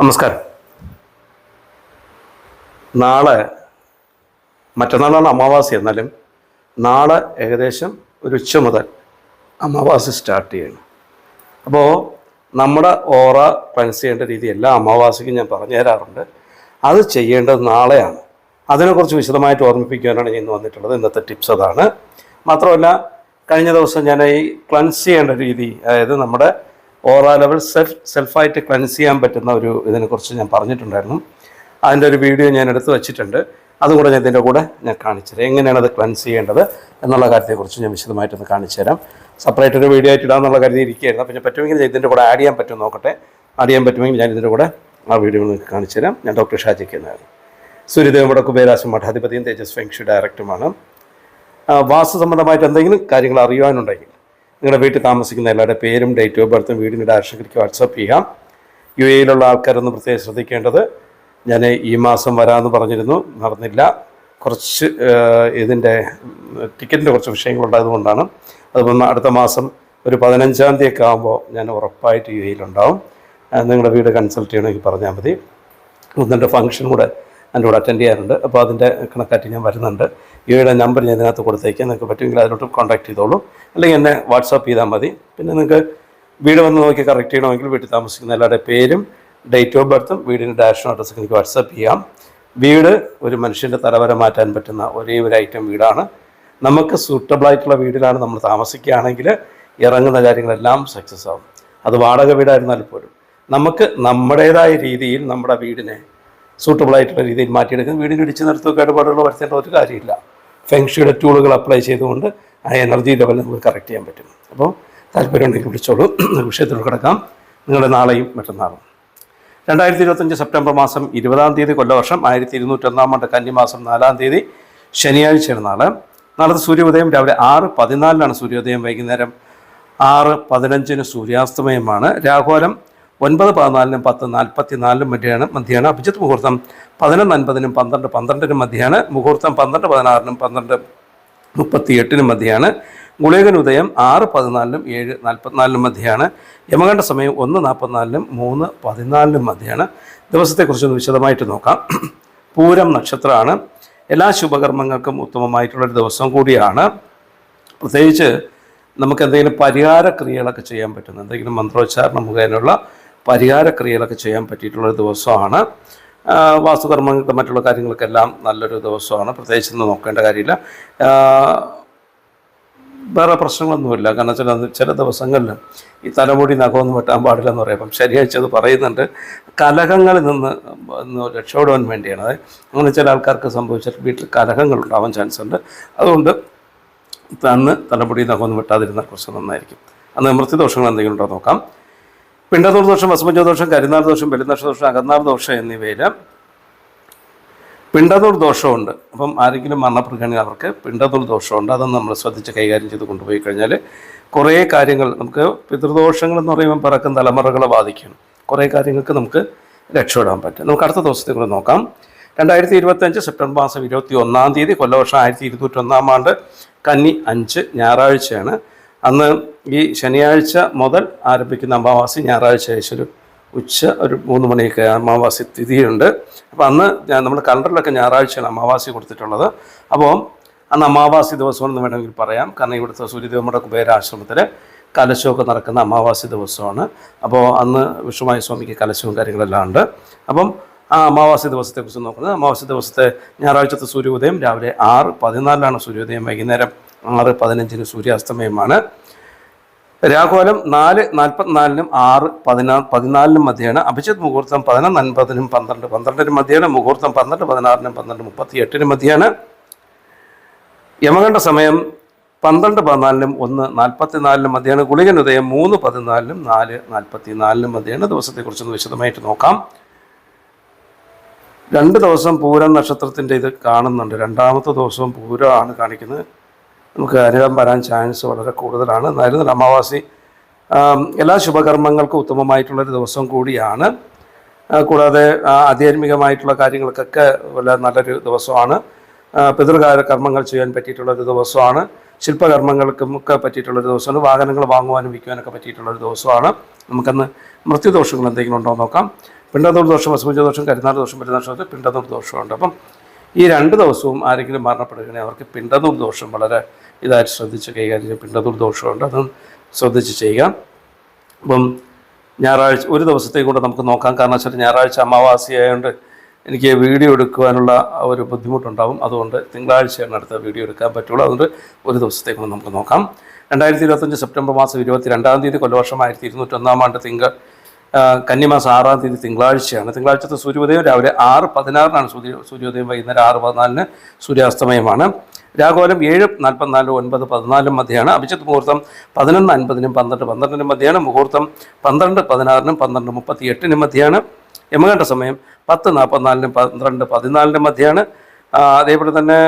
നമസ്കാരം. നാളെ മറ്റന്നാളാണ് അമാവാസി. എന്നാലും നാളെ ഏകദേശം ഒരു ഉച്ച മുതൽ അമാവാസി സ്റ്റാർട്ട് ചെയ്യണം. അപ്പോൾ നമ്മുടെ ഓറ ക്ലൻസ് ചെയ്യേണ്ട രീതി എല്ലാ അമാവാസിക്കും ഞാൻ പറഞ്ഞു തരാറുണ്ട്. അത് ചെയ്യേണ്ടത് നാളെയാണ്. അതിനെക്കുറിച്ച് വിശദമായിട്ട് ഓർമ്മിപ്പിക്കാനാണ് ഞാൻ വന്നിട്ടുള്ളത്. ഇന്നത്തെ ടിപ്സ് അതാണ്. മാത്രമല്ല കഴിഞ്ഞ ദിവസം ഞാൻ ഈ ക്ലൻസ് ചെയ്യേണ്ട രീതി അതായത് നമ്മുടെ ഓറ ലെവൽ സെൽഫ് സെൽഫായിട്ട് ക്ലൻസ് ചെയ്യാൻ പറ്റുന്ന ഒരു ഇതിനെക്കുറിച്ച് ഞാൻ പറഞ്ഞിട്ടുണ്ടായിരുന്നു. അതിന്റെ ഒരു വീഡിയോ ഞാൻ എടുത്ത് വെച്ചിട്ടുണ്ട്. അതുകൂടെ ഞാൻ ഇതിന്റെ കൂടെ ഞാൻ കാണിച്ചു തരാം. എങ്ങനെയാണ് അത് ക്ലൻസ് ചെയ്യേണ്ടത് എന്നുള്ള കാര്യത്തെക്കുറിച്ച് ഞാൻ വിശദമായിട്ടൊന്ന് കാണിച്ചു തരാം. സെപ്പറേറ്റ് ഒരു വീഡിയോ ആയിട്ട് ഇടാമെന്നുള്ള കരുതി ഇരിക്കുകയായിരുന്നു. അപ്പോൾ ഞാൻ പറ്റുമെങ്കിൽ ഞാൻ ഇതിന്റെ കൂടെ ആഡ് ചെയ്യാൻ പറ്റും നോക്കട്ടെ. ആഡ് ചെയ്യാൻ പറ്റുമെങ്കിൽ ഞാൻ ഇതിന്റെ കൂടെ ആ വീഡിയോ നിങ്ങൾക്ക് കാണിച്ചു തരാം. ഞാൻ ഡോക്ടർ ഷാജിക്ക് എന്നാണ്. സൂര്യദേവയുടെ കുബേരാശം മഠാധിപതിയും തേജസ് ഫെങ്ഷു ഡയറക്ടറുമാണ് വാസ്തു സംബന്ധമായിട്ട് എന്തെങ്കിലും കാര്യങ്ങൾ അറിയുവാനുണ്ടെങ്കിൽ നിങ്ങളുടെ വീട്ടിൽ താമസിക്കുന്ന എല്ലാവരുടെ പേരും ഡേറ്റ് ഓഫ് ബർത്തും വീടിന്റെ ഡയറക്ഷനിലേക്ക് വാട്സപ്പ് ചെയ്യാം. യു എയിലുള്ള ആൾക്കാരൊന്ന് പ്രത്യേകം ശ്രദ്ധിക്കേണ്ടത് ഞാൻ ഈ മാസം വരാമെന്ന് പറഞ്ഞിരുന്നു നടന്നില്ല. കുറച്ച് ഇതിന്റെ ടിക്കറ്റിന്റെ കുറച്ച് വിഷയങ്ങളുണ്ടായതുകൊണ്ടാണ് അതുപോലെ അടുത്ത മാസം ഒരു പതിനഞ്ചാം തീയതി ആകുമ്പോൾ ഞാൻ ഉറപ്പായിട്ട് യു എയിലുണ്ടാവും. നിങ്ങളുടെ വീട് കൺസൾട്ട് ചെയ്യണമെങ്കിൽ പറഞ്ഞാൽ മതി. ഒന്നിന്റെ ഫംഗ്ഷൻ കൂടെ എന്റെ കൂടെ അറ്റൻഡ് ചെയ്യാറുണ്ട്. അപ്പോൾ അതിന്റെ കണക്കാറ്റി ഞാൻ വരുന്നുണ്ട്. ഇവയുടെ നമ്പർ ഞാൻ ഇതിനകത്ത് കൊടുത്തേക്കാം. നിങ്ങൾക്ക് പറ്റുമെങ്കിൽ അതിലോട്ട് കോൺടാക്ട് ചെയ്തോളൂ. അല്ലെങ്കിൽ എന്നെ വാട്സാപ്പ് ചെയ്താൽ മതി. പിന്നെ നിങ്ങൾക്ക് വീട് വന്ന് നോക്കി കറക്റ്റ് ചെയ്യണമെങ്കിൽ വീട്ടിൽ താമസിക്കുന്ന എല്ലാവരുടെ പേരും ഡേറ്റ് ഓഫ് ബർത്തും വീടിന്റെ ഡയറക്ഷൻ അഡ്രസ്സൊക്കെ എനിക്ക് വാട്സാപ്പ് ചെയ്യാം. വീട് ഒരു മനുഷ്യന്റെ തലവരെ മാറ്റാൻ പറ്റുന്ന ഒരേ ഒരു ഐറ്റം വീടാണ്. നമുക്ക് സൂട്ടബിൾ ആയിട്ടുള്ള വീടിലാണ് നമ്മൾ താമസിക്കുകയാണെങ്കിൽ ഇറങ്ങുന്ന കാര്യങ്ങളെല്ലാം സക്സസ് ആവും. അത് വാടക വീടായിരുന്നാൽ പോലും. നമുക്ക് നമ്മുടേതായ രീതിയിൽ നമ്മുടെ വീടിനെ സൂട്ടബിൾ ആയിട്ടുള്ള രീതിയിൽ മാറ്റിയെടുക്കാൻ വീടിന് ഇടിച്ച് നിർത്തുക കേടുപാടുകൾ വരുത്തേണ്ട ഒരു കാര്യമില്ല. ഫെങ്ഷിയുടെ ടൂളുകൾ അപ്ലൈ ചെയ്തുകൊണ്ട് ആ എനർജി ലെവൽ നമുക്ക് കറക്റ്റ് ചെയ്യാൻ പറ്റും. അപ്പോൾ താല്പര്യമുണ്ടെങ്കിൽ വിളിച്ചോളൂ. വിഷയത്തിൽ കിടക്കാം. നിങ്ങളുടെ നാളെയും മറ്റന്നാളും. രണ്ടായിരത്തി ഇരുപത്തഞ്ച് സെപ്റ്റംബർ മാസം ഇരുപതാം തീയതി കൊല്ലവർഷം ആയിരത്തി ഇരുന്നൂറ്റൊന്നാം ആണ്ട് കന്നിമാസം നാലാം തീയതി ശനിയാഴ്ചയാണ് നാളെ. നാളത്തെ സൂര്യോദയം രാവിലെ ആറ് പതിനാലിനാണ് സൂര്യോദയം. വൈകുന്നേരം ആറ് പതിനഞ്ചിന് സൂര്യാസ്തമയമാണ്. രാഘോലം ഒൻപത് പതിനാലിനും പത്ത് നാൽപ്പത്തി നാലിനും മധ്യയാണ് മധ്യയാണ് അഭിജിത്ത് മുഹൂർത്തം. പതിനൊന്ന് അൻപതിനും പന്ത്രണ്ട് പന്ത്രണ്ടിനും മധ്യയാണ് മുഹൂർത്തം. പന്ത്രണ്ട് പതിനാറിനും പന്ത്രണ്ട് മുപ്പത്തി എട്ടിനും മധ്യയാണ് ഗുളികൻ ഉദയം ആറ് പതിനാലിനും ഏഴ് നാൽപ്പത്തിനാലിനും മധ്യയാണ്. യമകണ്ഠ സമയം ഒന്ന് നാൽപ്പത്തിനാലിനും മൂന്ന് പതിനാലിനും മധ്യയാണ്. ദിവസത്തെക്കുറിച്ചൊന്ന് വിശദമായിട്ട് നോക്കാം. പൂരം നക്ഷത്രമാണ്. എല്ലാ ശുഭകർമ്മങ്ങൾക്കും ഉത്തമമായിട്ടുള്ളൊരു ദിവസം കൂടിയാണ്. പ്രത്യേകിച്ച് നമുക്ക് എന്തെങ്കിലും പരിഹാര ക്രിയകളൊക്കെ ചെയ്യാൻ പറ്റുന്ന എന്തെങ്കിലും മന്ത്രോച്ചാരണം മുഖേനയുള്ള പരിഹാര ക്രിയകളൊക്കെ ചെയ്യാൻ പറ്റിയിട്ടുള്ളൊരു ദിവസമാണ്. വാസ്തുകർമ്മങ്ങൾക്ക് മറ്റുള്ള കാര്യങ്ങൾക്കെല്ലാം നല്ലൊരു ദിവസമാണ്. പ്രത്യേകിച്ച് ഇന്ന് നോക്കേണ്ട കാര്യമില്ല. വേറെ പ്രശ്നങ്ങളൊന്നുമില്ല. കാരണം ചില ചില ദിവസങ്ങളിൽ ഈ തലമുടി നഖമൊന്നും വെട്ടാൻ പാടില്ല എന്ന് പറയും. അപ്പം ശരിയാഴ്ച അത് പറയുന്നുണ്ട്. കലഹങ്ങളിൽ നിന്ന് ഒന്ന് രക്ഷപ്പെടാൻ വേണ്ടിയാണ്. അത് അങ്ങനെ ചില ആൾക്കാർക്ക് സംഭവിച്ചിട്ട് വീട്ടിൽ കലഹങ്ങൾ ഉണ്ടാവാൻ ചാൻസ് ഉണ്ട്. അതുകൊണ്ട് അന്ന് തലമുടി നഖമൊന്നും വെട്ടാതിരുന്നാൽ കുറച്ച് നന്നായിരിക്കും. അന്ന് മൃത്യുദോഷങ്ങൾ എന്തെങ്കിലും ഉണ്ടോ നോക്കാം. പിണ്ടതൂർ ദോഷം വസുമഞ്ച ദോഷം കരിനാൾ ദോഷം ബലിനക്ഷ ദോഷം അകന്നാർ ദോഷം എന്നിവയിൽ പിണ്ടതൂർ ദോഷമുണ്ട്. അപ്പം ആരെങ്കിലും മരണപ്പെടുകയാണെങ്കിൽ അവർക്ക് പിണ്ടതൂർ ദോഷമുണ്ട്. അതൊന്ന് നമ്മൾ ശ്രദ്ധിച്ച് കൈകാര്യം ചെയ്ത് കൊണ്ടുപോയി കഴിഞ്ഞാൽ കുറേ കാര്യങ്ങൾ നമുക്ക് പിതൃദോഷങ്ങൾ എന്ന് പറയുമ്പോൾ പിറക്കും തലമുറകളെ ബാധിക്കണം കുറേ കാര്യങ്ങൾക്ക് നമുക്ക് രക്ഷപ്പെടാൻ പറ്റും. നമുക്ക് അടുത്ത ദിവസത്തെ കൂടെ നോക്കാം. രണ്ടായിരത്തി ഇരുപത്തഞ്ച് സെപ്റ്റംബർ മാസം ഇരുപത്തി ഒന്നാം തീയതി കൊല്ലവർഷം ആയിരത്തി ഇരുന്നൂറ്റൊന്നാം ആണ്ട് കന്നി അഞ്ച് ഞായറാഴ്ചയാണ്. അന്ന് ഈ ശനിയാഴ്ച മുതൽ ആരംഭിക്കുന്ന അമാവാസി ഞായറാഴ്ച ഒരു ഉച്ച ഒരു മൂന്ന് മണിയൊക്കെ അമാവാസി തിഥിയുണ്ട്. അപ്പോൾ അന്ന് നമ്മുടെ കലണ്ടറിലൊക്കെ ഞായറാഴ്ചയാണ് അമാവാസി കൊടുത്തിട്ടുള്ളത്. അപ്പോൾ അന്ന് അമാവാസി ദിവസമെന്ന് വേണമെങ്കിൽ പറയാം. കാരണം ഇവിടുത്തെ സൂര്യദേവമുടെ കുബേരാശ്രമത്തിൽ കലശമൊക്കെ നടക്കുന്ന അമാവാസി ദിവസമാണ്. അപ്പോൾ അന്ന് വിഷുമായ സ്വാമിക്ക് കലശവും കാര്യങ്ങളെല്ലാം ഉണ്ട്. അപ്പം ആ അമാവാസി ദിവസത്തെക്കുറിച്ച് നോക്കുന്നത് അമാവാസി ദിവസത്തെ ഞായറാഴ്ചത്തെ സൂര്യോദയം രാവിലെ ആറ് പതിനാലിലാണ് സൂര്യോദയം വൈകുന്നേരം ആറ് പതിനഞ്ചിന് സൂര്യാസ്തമയമാണ്. രാഘോലം നാല് നാൽപ്പത്തിനാലിനും ആറ് പതിനാ പതിനാലിനും മധ്യയാണ്. അഭിജിത് മുഹൂർത്തം പതിനൊന്ന് അൻപതിനും പന്ത്രണ്ട് പന്ത്രണ്ടിനും മധ്യയാണ്. മുഹൂർത്തം പന്ത്രണ്ട് പതിനാറിനും പന്ത്രണ്ട് മുപ്പത്തി എട്ടിനും മധ്യയാണ്. യമകണ്ഠ സമയം പന്ത്രണ്ട് പതിനാലിനും ഒന്ന് നാൽപ്പത്തിനാലിനും മധ്യയാണ്. ഗുളികൻ ഉദയം മൂന്ന് പതിനാലിനും നാല് നാൽപ്പത്തി നാലിനും മധ്യയാണ്. ദിവസത്തെക്കുറിച്ചൊന്ന് വിശദമായിട്ട് നോക്കാം. രണ്ട് ദിവസം പൂരം നക്ഷത്രത്തിന്റെ ഇത് കാണുന്നുണ്ട്. രണ്ടാമത്തെ ദിവസവും പൂരമാണ് കാണിക്കുന്നത്. നമുക്ക് അനുഭവം വരാൻ ചാൻസ് വളരെ കൂടുതലാണ്. എന്നായിരുന്നു അമാവാസി എല്ലാ ശുഭകർമ്മങ്ങൾക്കും ഉത്തമമായിട്ടുള്ളൊരു ദിവസം കൂടിയാണ്. കൂടാതെ ആധ്യാത്മികമായിട്ടുള്ള കാര്യങ്ങൾക്കൊക്കെ വളരെ നല്ലൊരു ദിവസമാണ്. പിതൃകാര കർമ്മങ്ങൾ ചെയ്യാൻ പറ്റിയിട്ടുള്ളൊരു ദിവസമാണ്. ശില്പകർമ്മങ്ങൾക്കും ഒക്കെ പറ്റിയിട്ടുള്ളൊരു ദിവസമാണ്. വാഹനങ്ങൾ വാങ്ങുവാനും വിൽക്കുവാനൊക്കെ പറ്റിയിട്ടുള്ളൊരു ദിവസമാണ്. നമുക്കന്ന് മൃത്യുദോഷങ്ങൾ എന്തെങ്കിലും ഉണ്ടോ നോക്കാം. പിണ്ടതൂർ ദോഷം അസുഭജ ദോഷം കരുനാൾ ദോഷം പെരുന്നാൾ പിണ്ടതൂർ ദോഷമുണ്ട് അപ്പം ഈ രണ്ട് ദിവസവും ആരെങ്കിലും മരണപ്പെടുകയാണെങ്കിൽ അവർക്ക് പിണ്ടതൂർ ദോഷം വളരെ ഇതായിട്ട് ശ്രദ്ധിച്ച് കൈകാര്യം ചെയ്യും ദുർദോഷമുണ്ട് ദോഷമുണ്ട്. അതും ശ്രദ്ധിച്ച് ചെയ്യുക. അപ്പം ഞായറാഴ്ച ഒരു ദിവസത്തേക്ക് കൂടെ നമുക്ക് നോക്കാം. കാരണം വെച്ചാൽ ഞായറാഴ്ച അമാവാസി ആയതുകൊണ്ട് എനിക്ക് വീഡിയോ എടുക്കുവാനുള്ള ഒരു ബുദ്ധിമുട്ടുണ്ടാവും. അതുകൊണ്ട് തിങ്കളാഴ്ചയാണ് അടുത്ത വീഡിയോ എടുക്കാൻ പറ്റുള്ളൂ. അതുകൊണ്ട് ഒരു ദിവസത്തേക്ക് കൂടെ നമുക്ക് നോക്കാം. രണ്ടായിരത്തി ഇരുപത്തഞ്ച് സെപ്റ്റംബർ മാസം ഇരുപത്തി രണ്ടാം തീയതി കൊല്ലവർഷം ആയിരത്തി ഇരുന്നൂറ്റൊന്നാം ആണ്ട് തിങ്കൾ കന്നിമാസം ആറാം തീയതി തിങ്കളാഴ്ചയാണ്. തിങ്കളാഴ്ചത്തെ സൂര്യോദയം രാവിലെ ആറ് പതിനാറിനാണ് സൂര്യ സൂര്യോദയം വൈകുന്നേരം ആറ് പതിനാലിന് സൂര്യാസ്തമയമാണ്. രാഘോലം ഏഴ് നാൽപ്പത്തിനാല് ഒൻപത് പതിനാലും മധ്യയാണ് അഭിജിത്ത് മുഹൂർത്തം പതിനൊന്ന് അൻപതിനും പന്ത്രണ്ട് പന്ത്രണ്ടിനും മധ്യയാണ് മുഹൂർത്തം പന്ത്രണ്ട് പതിനാറിനും പന്ത്രണ്ട് മുപ്പത്തി എട്ടിനും മധ്യയാണ് യമകണ്ഠ സമയം പത്ത് നാൽപ്പത്തിനാലിനും പന്ത്രണ്ട് പതിനാലിനും മധ്യയാണ് അതേപോലെ തന്നെ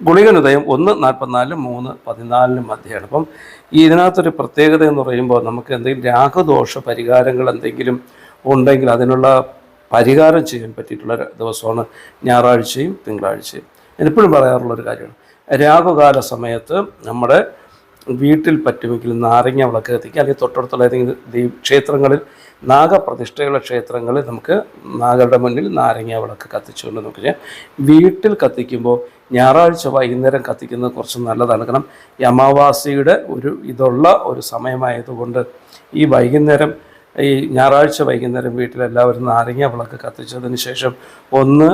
ഗുളികനുദയം ഒന്ന് നാൽപ്പത്തിനാലിനും മൂന്ന് പതിനാലിനും മധ്യയാണ് അപ്പം ഇതിനകത്തൊരു പ്രത്യേകത എന്ന് പറയുമ്പോൾ നമുക്ക് എന്തെങ്കിലും രാഗദോഷ പരിഹാരങ്ങൾ എന്തെങ്കിലും ഉണ്ടെങ്കിൽ അതിനുള്ള പരിഹാരം ചെയ്യാൻ പറ്റിയിട്ടുള്ള ദിവസമാണ് ഞായറാഴ്ചയും തിങ്കളാഴ്ചയും. എപ്പോഴും പറയാറുള്ളൊരു കാര്യമാണ്. രാഘുകാല സമയത്ത് നമ്മുടെ വീട്ടിൽ പറ്റുമെങ്കിൽ നാരങ്ങ വിളക്ക് കത്തിക്കുക അല്ലെങ്കിൽ തൊട്ടടുത്തുള്ള ഏതെങ്കിലും ദൈവ ക്ഷേത്രങ്ങളിൽ നാഗപ്രതിഷ്ഠയുള്ള ക്ഷേത്രങ്ങളിൽ നമുക്ക് നാഗരുടെ മുന്നിൽ നാരങ്ങ വിളക്ക് കത്തിച്ചുകൊണ്ട് നമുക്ക് ചെയ്യാം. വീട്ടിൽ കത്തിക്കുമ്പോൾ ഞായറാഴ്ച വൈകുന്നേരം കത്തിക്കുന്നത് കുറച്ച് നല്ലതാണ്. കാരണം അമാവാസിയുടെ ഒരു ഇതുള്ള ഒരു സമയമായതുകൊണ്ട് ഈ വൈകുന്നേരം ഈ ഞായറാഴ്ച വൈകുന്നേരം വീട്ടിലെല്ലാവരും നാരങ്ങ വിളക്ക് കത്തിച്ചതിന് ശേഷം ഒന്ന്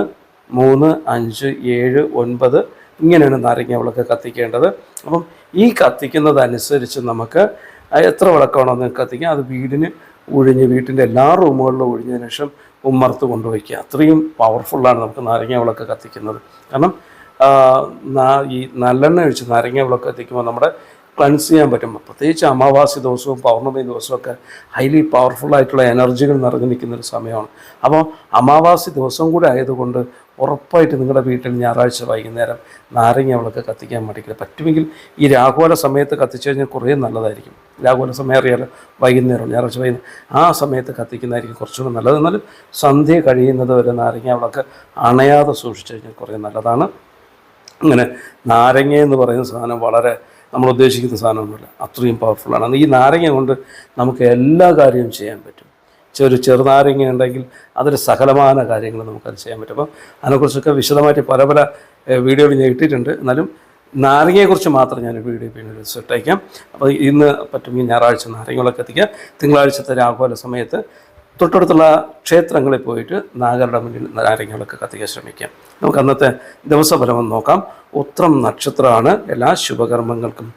മൂന്ന് അഞ്ച് ഏഴ് ഒൻപത് ഇങ്ങനെയാണ് നാരങ്ങ വിളക്ക് കത്തിക്കേണ്ടത്. അപ്പം ഈ കത്തിക്കുന്നതനുസരിച്ച് നമുക്ക് എത്ര വിളക്കാണോ നിങ്ങൾക്ക് കത്തിക്കുക അത് വീടിന് ഒഴിഞ്ഞ് വീട്ടിന്റെ എല്ലാ റൂമുകളിലും ഒഴിഞ്ഞതിന് ശേഷം ഉമ്മർത്ത് കൊണ്ടുവയ്ക്കുക. അത്രയും പവർഫുള്ളാണ് നമുക്ക് നാരങ്ങ വിളക്ക് കത്തിക്കുന്നത്. കാരണം ഈ നല്ലെണ്ണ ഒഴിച്ച് നാരങ്ങ വിളക്ക് കത്തിക്കുമ്പോൾ നമ്മുടെ ക്ലൻസ് ചെയ്യാൻ പറ്റും. പ്രത്യേകിച്ച് അമാവാസി ദിവസവും പൗർണമി ദിവസവും ഒക്കെ ഹൈലി പവർഫുൾ ആയിട്ടുള്ള എനർജികൾ നിറഞ്ഞു നിൽക്കുന്ന ഒരു സമയമാണ്. അപ്പോൾ അമാവാസി ദിവസം കൂടെ ആയതുകൊണ്ട് ഉറപ്പായിട്ട് നിങ്ങളുടെ വീട്ടിൽ ഞായറാഴ്ച വൈകുന്നേരം നാരങ്ങ വിളക്ക് കത്തിക്കാൻ മടിക്കില്ല പറ്റുമെങ്കിൽ ഈ രാഘോല സമയത്ത് കത്തിച്ചു കഴിഞ്ഞാൽ കുറേ നല്ലതായിരിക്കും. രാഘോല സമയം അറിയാലോ വൈകുന്നേരം ഞായറാഴ്ച വൈകുന്നേരം ആ സമയത്ത് കത്തിക്കുന്നതായിരിക്കും കുറച്ചുകൂടെ നല്ലത്. എന്നാലും സന്ധ്യ കഴിയുന്നത് വരെ നാരങ്ങ വിളക്ക് അണയാതെ സൂക്ഷിച്ചു കഴിഞ്ഞാൽ കുറേ നല്ലതാണ്. അങ്ങനെ നാരങ്ങ എന്ന് പറയുന്ന സാധനം വളരെ നമ്മൾ ഉദ്ദേശിക്കുന്ന സാധനമൊന്നുമില്ല അത്രയും പവർഫുള്ളാണ് ഈ നാരങ്ങ കൊണ്ട് നമുക്ക് എല്ലാ കാര്യവും ചെയ്യാൻ പറ്റും. ചെറു ചെറുനാരങ്ങ ഉണ്ടെങ്കിൽ അതിൽ സകലമാന കാര്യങ്ങൾ നമുക്കത് ചെയ്യാൻ പറ്റും. അപ്പം അതിനെക്കുറിച്ചൊക്കെ വിശദമായിട്ട് പല പല വീഡിയോകൾ ഞാൻ ഇട്ടിട്ടുണ്ട്. എന്നാലും നാരങ്ങയെക്കുറിച്ച് മാത്രം ഞാൻ വീഡിയോ പിന്നീട് സെറ്റയക്കാം അപ്പോൾ ഇന്ന് പറ്റുമെങ്കിൽ ഞായറാഴ്ച നാരങ്ങകളൊക്കെ എത്തിക്കുക തിങ്കളാഴ്ചത്തെ രാഘോല സമയത്ത് തൊട്ടടുത്തുള്ള ക്ഷേത്രങ്ങളിൽ പോയിട്ട് നാഗരുടെ മുന്നിൽ നാരങ്ങകളൊക്കെ കത്തിക്കാൻ ശ്രമിക്കാം. നമുക്ക് അന്നത്തെ ദിവസഫലം ഒന്ന് നോക്കാം. ഉത്രം നക്ഷത്രമാണ് എല്ലാ ശുഭകർമ്മങ്ങൾക്കും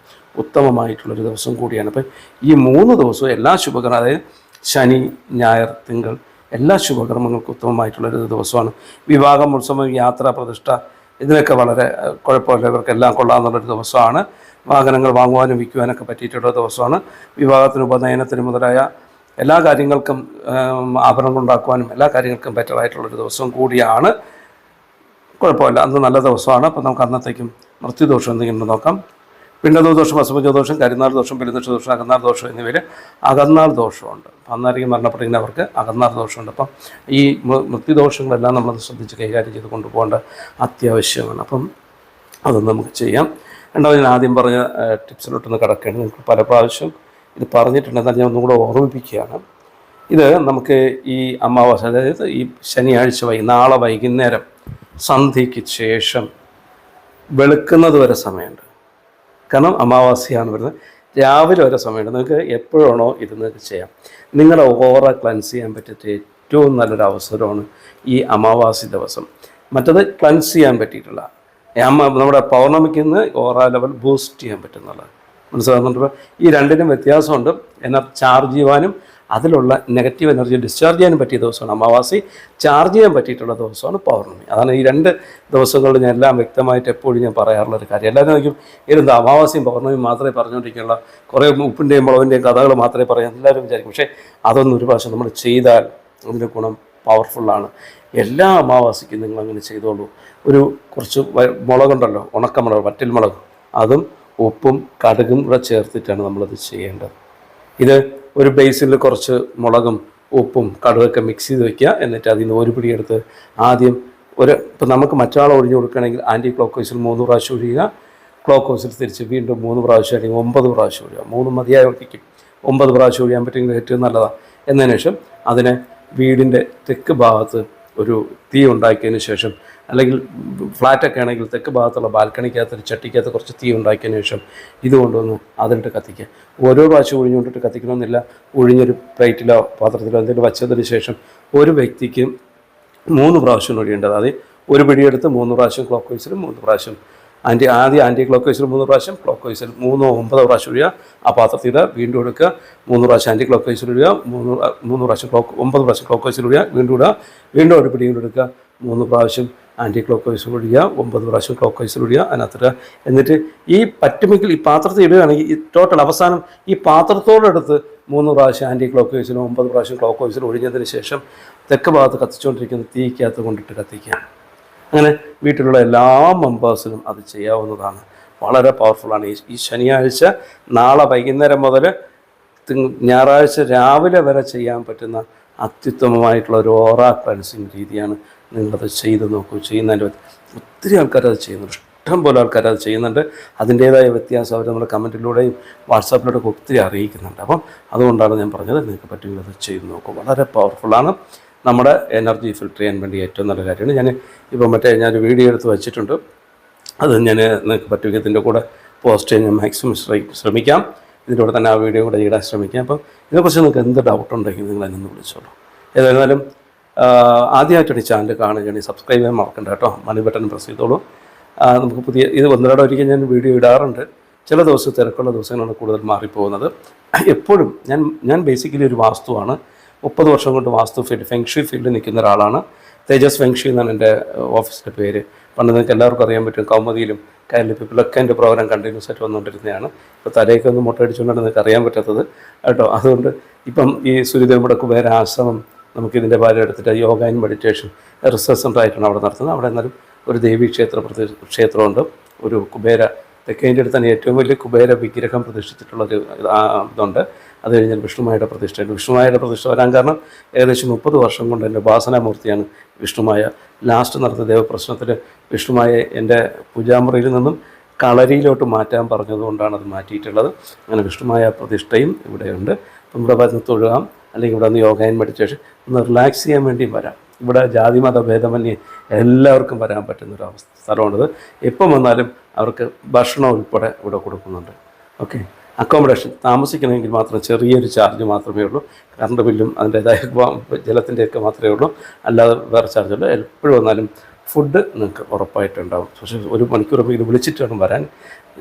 ഉത്തമമായിട്ടുള്ളൊരു ദിവസം കൂടിയാണ്. അപ്പം ഈ മൂന്ന് ദിവസവും എല്ലാ ശുഭകർമ്മ അതായത് ശനി ഞായർ തിങ്കൾ എല്ലാ ശുഭകർമ്മങ്ങൾക്കും ഉത്തമമായിട്ടുള്ളൊരു ദിവസമാണ്. വിവാഹം ഉത്സവം യാത്ര പ്രതിഷ്ഠ ഇതിനൊക്കെ വളരെ കുഴപ്പമില്ല. ഇവർക്കെല്ലാം കൊള്ളാമെന്നുള്ളൊരു ദിവസമാണ്. വാഹനങ്ങൾ വാങ്ങുവാനും വിൽക്കുവാനൊക്കെ പറ്റിയിട്ടുള്ള ദിവസമാണ്. വിവാഹത്തിന് ഉപനയനത്തിന് മുതലായ എല്ലാ കാര്യങ്ങൾക്കും ആഭരണം ആഭരണങ്ങൾ ഉണ്ടാക്കുവാനും എല്ലാ കാര്യങ്ങൾക്കും ബെറ്ററായിട്ടുള്ളൊരു ദിവസം കൂടിയാണ്. കുഴപ്പമില്ല. അന്ന് നല്ല ദിവസമാണ്. അപ്പോൾ നമുക്ക് അന്നത്തേക്കും മൃത്യുദോഷം എന്തെങ്കിലും ഉണ്ടോ നോക്കാം പിണ്ടദോഷം അസുഭജ ദോഷം കരിനാൾ ദോഷം പെരുന്നക്ഷ ദോഷം അകന്നാൾ ദോഷം എന്നിവയിൽ അകന്നാൾ ദോഷമുണ്ട്. അന്നായിരിക്കും മരണപ്പെടുന്നവർക്ക് അകന്നാൾ ദോഷമുണ്ട്. അപ്പം ഈ മൃത്യുദോഷങ്ങളെല്ലാം നമ്മൾ ശ്രദ്ധിച്ച് കൈകാര്യം ചെയ്ത് കൊണ്ടുപോകേണ്ട അത്യാവശ്യമാണ്. അപ്പം അതൊന്നും നമുക്ക് ചെയ്യാം. രണ്ടാമത് ഞാൻ ആദ്യം പറഞ്ഞ ടിപ്സിലോട്ടൊന്ന് കിടക്കുകയാണ്. നിങ്ങൾക്ക് പല പ്രാവശ്യം ഇത് പറഞ്ഞിട്ടുണ്ട് എന്നാൽ ഞാൻ ഒന്നുകൂടെ ഓർമ്മിപ്പിക്കുകയാണ്. ഇത് നമുക്ക് ഈ അമാവാസ അതായത് ഈ ശനിയാഴ്ച വൈ നാളെ വൈകുന്നേരം സന്ധ്യയ്ക്ക് ശേഷം വെളുക്കുന്നത് വരെ സമയമുണ്ട്. കാരണം അമാവാസ്യാന്ന് വരുന്നത്. രാവിലെ വരെ സമയമുണ്ട്. നിങ്ങൾക്ക് എപ്പോഴാണോ നിങ്ങൾക്ക് ചെയ്യാം. നിങ്ങളുടെ ഓറ ക്ലൻസ് ചെയ്യാൻ പറ്റിയിട്ട് ഏറ്റവും നല്ലൊരു അവസരമാണ് ഈ അമാവാസി ദിവസം. മറ്റത് ക്ലൻസ് ചെയ്യാൻ അമ്മ നമ്മുടെ പൗർണമിക്ക് നിന്ന് ഓറ ലെവൽ ബൂസ്റ്റ് ചെയ്യാൻ പറ്റുന്നുള്ളത് മനസ്സിലാകുന്നുണ്ടോ? ഈ രണ്ടിനും വ്യത്യാസമുണ്ട്. എന്നാൽ ചാർജ് ചെയ്യുവാനും അതിലുള്ള നെഗറ്റീവ് എനർജി ഡിസ്ചാർജ് ചെയ്യാൻ പറ്റിയ ദിവസമാണ് അമാവാസി ചാർജ് ചെയ്യാൻ പറ്റിയിട്ടുള്ള ദിവസമാണ് പൗർണമി. അതാണ് ഈ രണ്ട് ദിവസങ്ങളിൽ ഞാൻ എല്ലാം വ്യക്തമായിട്ട് എപ്പോഴും ഞാൻ പറയാറുള്ള ഒരു കാര്യം. എല്ലാവരും നോക്കും ഇരുന്ന് അമാവാസിയും പൗർണമിയും മാത്രമേ പറഞ്ഞുകൊണ്ടിരിക്കുള്ള കുറേ ഉപ്പിന്റെയും മുളവിന്റെയും കഥകൾ മാത്രമേ പറയാൻ എല്ലാവരും വിചാരിക്കും. പക്ഷേ അതൊന്നും ഒരു പ്രാവശ്യം നമ്മൾ ചെയ്താൽ അതിന്റെ ഗുണം പവർഫുള്ളാണ് എല്ലാ അമാവാസിക്കും നിങ്ങൾ അങ്ങനെ ചെയ്തോളൂ. ഒരു കുറച്ച് മുളകുണ്ടല്ലോ ഉണക്കമുളക് വറ്റൽ മുളക് അതും ഉപ്പും കടുകും കൂടെ ചേർത്തിട്ടാണ് നമ്മളത് ചെയ്യേണ്ടത്. ഇത് ഒരു ബേസിൽ കുറച്ച് മുളകും ഉപ്പും കടുകൊക്കെ മിക്സ് ചെയ്ത് വെക്കുക. എന്നിട്ട് അതിൽ നിന്ന് ഒരു പിടിയെടുത്ത് ആദ്യം ഒരു ഇപ്പം നമുക്ക് മറ്റൊരാൾ ഒഴിഞ്ഞു കൊടുക്കുകയാണെങ്കിൽ ആന്റി ക്ലോക്ക് വൈസിൽ മൂന്ന് പ്രാവശ്യം ഒഴിയുക. ക്ലോക്ക് വൈസിൽ തിരിച്ച് വീണ്ടും മൂന്ന് പ്രാവശ്യം അല്ലെങ്കിൽ ഒമ്പത് പ്രാവശ്യം ഒഴിയുക. മൂന്ന് മതിയായ ഒഴിക്കും ഒമ്പത് പ്രാവശ്യം ഒഴിയാൻ പറ്റുമെങ്കിൽ ഏറ്റവും നല്ലതാണ് എന്നതിന് ശേഷം അതിനെ വീടിന്റെ തെക്ക് ഭാഗത്ത് ഒരു തീ ഉണ്ടാക്കിയതിന് ശേഷം അല്ലെങ്കിൽ ഫ്ലാറ്റൊക്കെ ആണെങ്കിൽ തെക്ക് ഭാഗത്തുള്ള ബാൽക്കണിക്കകത്ത് ഒരു ചട്ടിക്കകത്ത് കുറച്ച് തീ ഉണ്ടാക്കിയതിന് ശേഷം ഇത് കൊണ്ടുവന്ന് അതിലിട്ട് കത്തിക്കുക. ഓരോ പ്രാവശ്യം ഒഴിഞ്ഞുകൊണ്ടിട്ട് കത്തിക്കണമെന്നില്ല. ഒഴിഞ്ഞൊരു പ്ലേറ്റിലോ പാത്രത്തിലോ എന്തെങ്കിലും വച്ചതിന് ശേഷം ഒരു വ്യക്തിക്ക് മൂന്ന് പ്രാവശ്യം ഒഴിയേണ്ടത്. അതായത് ഒരു പിടിയെടുത്ത് മൂന്ന് പ്രാവശ്യം ക്ലോക്ക് വൈസിലും മൂന്ന് പ്രാവശ്യം. ആന്റി ആദ്യം ആന്റി ക്ലോക്ക് വൈസിൽ മൂന്ന് പ്രാവശ്യം ക്ലോക്ക് വൈസിൽ മൂന്നോ ഒമ്പതോ പ്രാവശ്യം ഒഴിയുക. ആ പാത്രത്തിൽ വീണ്ടും എടുക്കുക. മൂന്ന് പ്രാവശ്യം ആന്റി ക്ലോക്ക് വൈസിൽ ഒഴിയുക. മൂന്ന് മൂന്ന് പ്രാവശ്യം ക്ലോക്ക് ഒമ്പത് പ്രാവശ്യം ക്ലോക്ക് വൈസിൽ ഒഴിയുക. വീണ്ടും ഇടുക. വീണ്ടും ഒരു പിടിയും എടുക്കുക. മൂന്ന് പ്രാവശ്യം ആന്റി ക്ലോക്ക് വൈസിൽ ഒഴിയുക ഒമ്പത് പ്രാവശ്യം ക്ലോക്ക് വൈസിൽ ഒഴിയുക അതിനകത്ത് എന്നിട്ട് ഈ പറ്റുമെങ്കിൽ ഈ പാത്രത്തിൽ ഇടുകയാണെങ്കിൽ ഈ ടോട്ടൽ അവസാനം ഈ പാത്രത്തോടടുത്ത് മൂന്ന് പ്രാവശ്യം ആന്റി ക്ലോക്ക് വൈസിലും ഒമ്പത് പ്രാവശ്യം ക്ലോക്ക് വൈസിലും ഒഴിഞ്ഞതിന് ശേഷം തെക്ക് ഭാഗത്ത് കത്തിച്ചുകൊണ്ടിരിക്കുന്ന തീക്കകത്ത് കൊണ്ടിട്ട് കത്തിക്കുക. അങ്ങനെ വീട്ടിലുള്ള എല്ലാ മെമ്പേഴ്സിനും അത് ചെയ്യാവുന്നതാണ്. വളരെ പവർഫുള്ളാണ് ഈ ഈ ശനിയാഴ്ച നാളെ വൈകുന്നേരം മുതൽ ഞായറാഴ്ച രാവിലെ വരെ ചെയ്യാൻ പറ്റുന്ന അത്യുത്തമമായിട്ടുള്ള ഒരു ഓറ ക്ലൻസിങ് രീതിയാണ് നിങ്ങളത് ചെയ്ത് നോക്കൂ ചെയ്യുന്നതിന്റെ ഒത്തിരി ആൾക്കാർ അത് ചെയ്യുന്നുണ്ട്. ഇഷ്ടം പോലെ ആൾക്കാർ അത് ചെയ്യുന്നുണ്ട്. അതിന്റേതായ വ്യത്യാസം അവർ നമ്മുടെ കമന്റിലൂടെയും വാട്സാപ്പിലൂടെ ഒക്കെ ഒത്തിരി അറിയിക്കുന്നുണ്ട്. അപ്പം അതുകൊണ്ടാണ് ഞാൻ പറഞ്ഞത് നിങ്ങൾക്ക് പറ്റുമെങ്കിൽ അത് ചെയ്ത് നോക്കൂ. വളരെ പവർഫുള്ളാണ് നമ്മുടെ എനർജി ഫിൽട്ടർ ചെയ്യാൻ വേണ്ടി ഏറ്റവും നല്ല കാര്യമാണ്. ഞാൻ ഇപ്പോൾ മറ്റേ ഞാനൊരു വീഡിയോ എടുത്ത് വെച്ചിട്ടുണ്ട്. അത് ഞാൻ നിങ്ങൾക്ക് പറ്റുമെങ്കിൽ ഇതിന്റെ കൂടെ പോസ്റ്റ് ചെയ്യാൻ ഞാൻ മാക്സിമം ശ്രമി- ശ്രമിക്കാം. ഇതിന്റെ കൂടെ തന്നെ ആ വീഡിയോ കൂടെ ഇടാൻ ശ്രമിക്കാം. അപ്പം ഇതിനെക്കുറിച്ച് നിങ്ങൾക്ക് എന്ത് ഡൗട്ട് ഉണ്ടെങ്കിൽ നിങ്ങൾ എന്നെ വിളിച്ചോളൂ. ഏതായിരുന്നാലും ആദ്യമായിട്ടാണ് ചാനൽ കാണുകയാണെങ്കിൽ സബ്സ്ക്രൈബ് ചെയ്യാൻ മറക്കണ്ട കേട്ടോ. മണി ബട്ടൺ പ്രസ് ചെയ്തോളൂ. നമുക്ക് പുതിയ ഇത് ഒന്നിരടെ ഒരിക്കൽ ഞാൻ വീഡിയോ ഇടാറുണ്ട്. ചില ദിവസം തിരക്കുള്ള ദിവസങ്ങളാണ് കൂടുതൽ മാറിപ്പോകുന്നത്. എപ്പോഴും ഞാൻ ഞാൻ ബേസിക്കലി ഒരു വാസ്തുവാണ്. മുപ്പത് വർഷം കൊണ്ട് വാസ്തു ഫീൽഡ് ഫെങ്ഷി ഫീൽഡിൽ നിൽക്കുന്ന ഒരാളാണ്. തേജസ് ഫെങ്ഷി എന്നാണ് എന്റെ ഓഫീസിന്റെ പേര്. പണ്ട് നിങ്ങൾക്ക് എല്ലാവർക്കും അറിയാൻ പറ്റും കൗമുദിയിലും കൈലി പീപ്പിളൊക്കെ എന്റെ പ്രോഗ്രാം കണ്ടിന്യൂസ് ആയിട്ട് വന്നുകൊണ്ടിരുന്നതാണ്. ഇപ്പോൾ തലയൊക്കെ ഒന്ന് മുട്ടയടിച്ചുകൊണ്ടാണ് നിങ്ങൾക്ക് അറിയാൻ പറ്റാത്തത്. കേട്ടോ അതുകൊണ്ട് ഇപ്പം ഈ സൂര്യദേവയുടെ കുബേര ആശ്രമം നമുക്ക് ഇതിന്റെ ഭാര്യ എടുത്തിട്ട് yoga and meditation research centre ആയിട്ടാണ് അവിടെ നടത്തുന്നത്. അവിടെ എന്നാലും ഒരു ദേവീ ക്ഷേത്ര പ്രതി ക്ഷേത്രമുണ്ട്. ഒരു കുബേര തെക്കേന്റെ അടുത്ത് തന്നെ ഏറ്റവും വലിയ കുബേര വിഗ്രഹം പ്രതിഷ്ഠിച്ചിട്ടുള്ള ഒരു ആ, ഇതുണ്ട്. അത് കഴിഞ്ഞാൽ വിഷ്ണുമായുടെ പ്രതിഷ്ഠയുണ്ട് വിഷ്ണുമായുടെ പ്രതിഷ്ഠ വരാൻ കാരണം ഏകദേശം മുപ്പത് വർഷം കൊണ്ട് എന്റെ ഉപാസനാമൂർത്തിയാണ് വിഷ്ണുമായ. ലാസ്റ്റ് നടത്തിയ ദേവപ്രശ്നത്തിൽ വിഷ്ണുമായ എന്റെ പൂജാമുറിയിൽ നിന്നും കളരിയിലോട്ട് മാറ്റാൻ പറഞ്ഞതുകൊണ്ടാണ് അത് മാറ്റിയിട്ടുള്ളത്. അങ്ങനെ വിഷ്ണുമായ പ്രതിഷ്ഠയും ഇവിടെയുണ്ട്. നമ്മുടെ വന്ന് തൊഴുകാം. അല്ലെങ്കിൽ ഇവിടെ നിന്ന് യോഗ ആൻഡ് മെഡിറ്റേഷൻ ഒന്ന് റിലാക്സ് ചെയ്യാൻ വേണ്ടിയും വരാം. ഇവിടെ ജാതി മത ഭേദമന്യേ എല്ലാവർക്കും വരാൻ പറ്റുന്ന ഒരു അവസ്ഥ സ്ഥലമാണിത്. എപ്പം വന്നാലും അവർക്ക് ഭക്ഷണം ഉൾപ്പെടെ ഇവിടെ കൊടുക്കുന്നുണ്ട്. ഓക്കെ അക്കോമഡേഷൻ താമസിക്കണമെങ്കിൽ മാത്രം ചെറിയൊരു ചാർജ് മാത്രമേ ഉള്ളൂ. കറണ്ട് ബില്ലും അതിന്റേതായ ജലത്തിന്റെയൊക്കെ മാത്രമേ ഉള്ളൂ. അല്ലാതെ വേറെ ചാർജുള്ളൂ എപ്പോഴും വന്നാലും ഫുഡ് നിങ്ങൾക്ക് ഉറപ്പായിട്ടുണ്ടാവും. പക്ഷേ ഒരു മണിക്കൂറെങ്കിലും വിളിച്ചിട്ട് വേണം വരാൻ.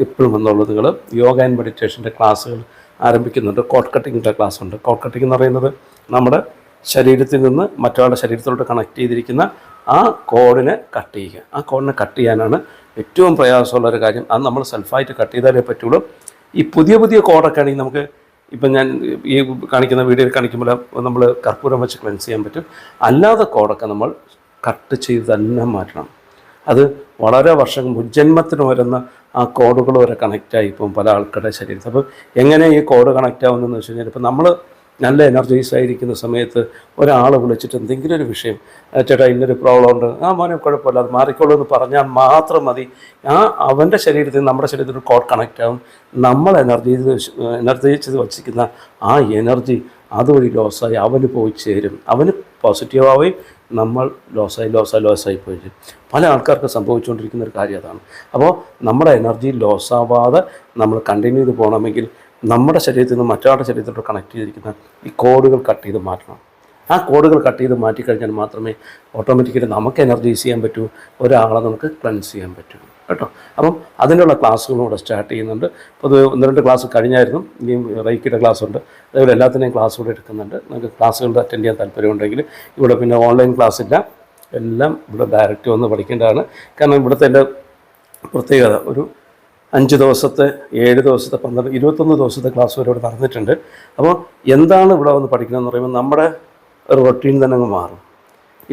എപ്പോഴും വന്നുള്ളൂ നിങ്ങൾ. യോഗ ആൻഡ് മെഡിറ്റേഷന്റെ ക്ലാസ്സുകൾ ആരംഭിക്കുന്നുണ്ട്. കോട്ട് കട്ടിങ്ങിന്റെ ക്ലാസ് ഉണ്ട്. കോട്ട് കട്ടിംഗ് എന്ന് പറയുന്നത് നമ്മുടെ ശരീരത്തിൽ നിന്ന് മറ്റൊരാളുടെ ശരീരത്തിലോട്ട് കണക്ട് ചെയ്തിരിക്കുന്ന ആ കോഡിനെ കട്ട് ചെയ്യുക. ആ കോഡിനെ കട്ട് ചെയ്യാനാണ് ഏറ്റവും പ്രയാസമുള്ള ഒരു കാര്യം. അത് നമ്മൾ സെൽഫായിട്ട് കട്ട് ചെയ്താലേ പറ്റുള്ളൂ. ഈ പുതിയ പുതിയ കോഡൊക്കെ ആണെങ്കിൽ നമുക്ക് ഇപ്പം ഞാൻ ഈ കാണിക്കുന്ന വീഡിയോയിൽ കാണിക്കുമ്പോൾ നമ്മൾ കർപ്പൂരം വെച്ച് ക്ലെൻസ് ചെയ്യാൻ പറ്റും. അല്ലാതെ കോഡൊക്കെ നമ്മൾ കട്ട് ചെയ്ത് തന്നെ മാറ്റണം. അത് വളരെ വർഷം മുജ്ജന്മത്തിന് വരുന്ന ആ കോഡുകൾ വരെ കണക്റ്റായി ഇപ്പം പല ആൾക്കാരുടെ ശരീരത്തിൽ. അപ്പോൾ എങ്ങനെ ഈ കോഡ് കണക്റ്റ് ആവുന്നതെന്ന് വെച്ച് കഴിഞ്ഞാൽ ഇപ്പം നമ്മൾ നല്ല എനർജൈസ് ആയിരിക്കുന്ന സമയത്ത് ഒരാൾ വിളിച്ചിട്ട് എന്തെങ്കിലും ഒരു വിഷയം "ആ, ചേട്ടാ ഇന്നൊരു പ്രോബ്ലം ഉണ്ട്. ആ മോനെ കുഴപ്പമില്ല അത് മാറിക്കോളൂ എന്ന് പറഞ്ഞാൽ മാത്രം മതി. ആ അവന്റെ ശരീരത്തിൽ നമ്മുടെ ശരീരത്തിൽ കോഡ് കണക്റ്റ് ആവും. നമ്മൾ എനർജി എനർജൈസ് വച്ചിരിക്കുന്ന ആ എനർജി അതുവഴി ലോസായി അവന് പോയി ചേരും. അവന് പോസിറ്റീവ് ആവുകയും നമ്മൾ ലോസായി ലോസായി ലോസായി പോയി. പല ആൾക്കാർക്ക് സംഭവിച്ചുകൊണ്ടിരിക്കുന്ന ഒരു കാര്യം അതാണ്. അപ്പോൾ നമ്മുടെ എനർജി ലോസാവാതെ നമ്മൾ കണ്ടിന്യൂ ചെയ്ത് പോകണമെങ്കിൽ നമ്മുടെ ശരീരത്തിൽ നിന്ന് മറ്റൊരാളുടെ ശരീരത്തിലോട്ട് കണക്ട് ചെയ്തിരിക്കുന്ന ഈ കോഡുകൾ കട്ട് ചെയ്ത് മാറ്റണം. ആ കോഡുകൾ കട്ട് ചെയ്ത് മാറ്റിക്കഴിഞ്ഞാൽ മാത്രമേ ഓട്ടോമാറ്റിക്കലി നമുക്ക് എനർജൈസ് ചെയ്യാൻ പറ്റൂ ഒരാളെ നമുക്ക് ക്ലൻസ് ചെയ്യാൻ പറ്റൂ. കേട്ടോ. അപ്പം അതിനുള്ള ക്ലാസ്സുകളും ഇവിടെ സ്റ്റാർട്ട് ചെയ്യുന്നുണ്ട്. പൊതുവെ ഒന്ന് രണ്ട് ക്ലാസ് കഴിഞ്ഞായിരുന്നു. ഇനിയും റൈക്കിയുടെ ക്ലാസ് ഉണ്ട് അതേപോലെ എല്ലാത്തിനെയും ക്ലാസ് കൂടെ എടുക്കുന്നുണ്ട്. നിങ്ങൾക്ക് ക്ലാസ്സുകൾ അറ്റൻഡ് ചെയ്യാൻ താല്പര്യമുണ്ടെങ്കിൽ ഇവിടെ പിന്നെ ഓൺലൈൻ ക്ലാസ് ഇല്ല. എല്ലാം ഇവിടെ ഡയറക്റ്റ് വന്ന് പഠിക്കേണ്ടതാണ്. കാരണം ഇവിടുത്തെ എന്റെ പ്രത്യേകത ഒരു അഞ്ച് ദിവസത്തെ ഏഴ് ദിവസത്തെ പന്ത്രണ്ട് ഇരുപത്തൊന്ന് ദിവസത്തെ ക്ലാസ് വരെ ഇവിടെ നടന്നിട്ടുണ്ട്. അപ്പോൾ എന്താണ് ഇവിടെ വന്ന് പഠിക്കുന്നതെന്ന് പറയുമ്പോൾ നമ്മുടെ റൊട്ടീൻ തന്നെ അങ്ങ് മാറും.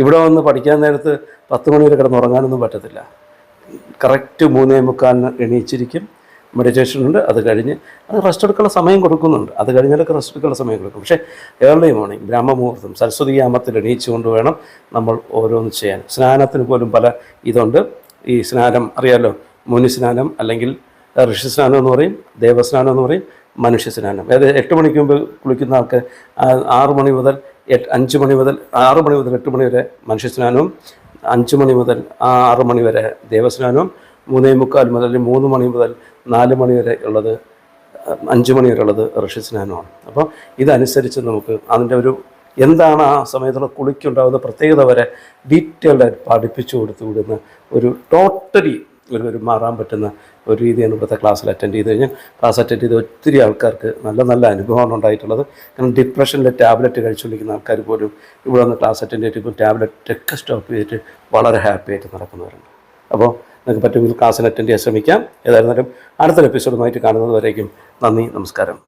ഇവിടെ വന്ന് പഠിക്കാൻ നേരത്ത് പത്ത് മണി വരെ കിടന്ന് ഉറങ്ങാനൊന്നും പറ്റത്തില്ല. കറക്റ്റ് മൂന്നേ മുക്കാലിന് എണീച്ചിരിക്കും. മെഡിറ്റേഷൻ ഉണ്ട് അത് കഴിഞ്ഞ് അത് റെസ്റ്റ് എടുക്കാനുള്ള സമയം കൊടുക്കുന്നുണ്ട്. അത് കഴിഞ്ഞാലൊക്കെ റെസ്റ്റ് എടുക്കാനുള്ള സമയം കൊടുക്കും. പക്ഷേ ഏർലി മോർണിംഗ് ബ്രഹ്മമുഹൂർത്തം സരസ്വതി യാമത്തിൽ എണീച്ചുകൊണ്ട് വേണം നമ്മൾ ഓരോന്ന് ചെയ്യാൻ. സ്നാനത്തിന് പോലും പല ഇതുണ്ട്. ഈ സ്നാനം അറിയാലോ? മുനി സ്നാനം അല്ലെങ്കിൽ ഋഷി സ്നാനം എന്ന് പറയും ദേവസ്നാനം എന്ന് പറയും മനുഷ്യ സ്നാനം. അതായത് എട്ട് മണിക്ക് മുമ്പ് കുളിക്കുന്ന ആൾക്ക് ആറ് മണി മുതൽ എട്ട് അഞ്ച് മണി മുതൽ ആറ് മണി മുതൽ എട്ട് മണി വരെ മനുഷ്യസ്നാനവും അഞ്ച് മണി മുതൽ ആറ് മണി വരെ ദേവസ്നാനവും മൂന്നേ മുക്കാൽ മുതൽ മൂന്ന് മണി മുതൽ നാല് മണി വരെ ഉള്ളത് അഞ്ച് മണി വരെ ഉള്ളത് ഋഷിസ്നാനമാണ്. അപ്പോൾ ഇതനുസരിച്ച് നമുക്ക് അതിന്റെ ഒരു എന്താണ് ആ സമയത്തുള്ള കുളിക്കുണ്ടാകുന്ന പ്രത്യേകത വരെ ഡീറ്റെയിൽഡായിട്ട് പഠിപ്പിച്ചു കൊടുത്തു വിടുന്ന ഒരു ടോട്ടലി ഒരു ഒരു മാറാൻ പറ്റുന്ന ഒരു രീതിയാണ് ഇവിടുത്തെ ക്ലാസ്സിൽ അറ്റൻഡ് ചെയ്ത് കഴിഞ്ഞാൽ. ക്ലാസ് അറ്റൻഡ് ചെയ്ത് ഒത്തിരി ആൾക്കാർക്ക് നല്ല നല്ല അനുഭവമാണ് ഉണ്ടായിട്ടുള്ളത്. കാരണം ഡിപ്രഷനിലെ ടാബ്ലറ്റ് കഴിച്ചുകൊണ്ടിരിക്കുന്ന ആൾക്കാർ പോലും ഇവിടെ വന്ന് ക്ലാസ് അറ്റൻഡ് ചെയ്തിട്ട് ഇപ്പോൾ ടാബ്ലറ്റ് ഒക്കെ സ്റ്റോപ്പ് ചെയ്തിട്ട് വളരെ ഹാപ്പി ആയിട്ട് നടക്കുന്നവരുണ്ട്. അപ്പോൾ നിങ്ങൾക്ക് പറ്റുമെങ്കിൽ ക്ലാസ്സിൽ അറ്റൻഡ് ചെയ്യാൻ ശ്രമിക്കാം. ഏതായിരുന്നാലും അടുത്തൊരു എപ്പിസോഡുമായിട്ട് കാണുന്നത് വരേക്കും. നന്ദി നമസ്കാരം.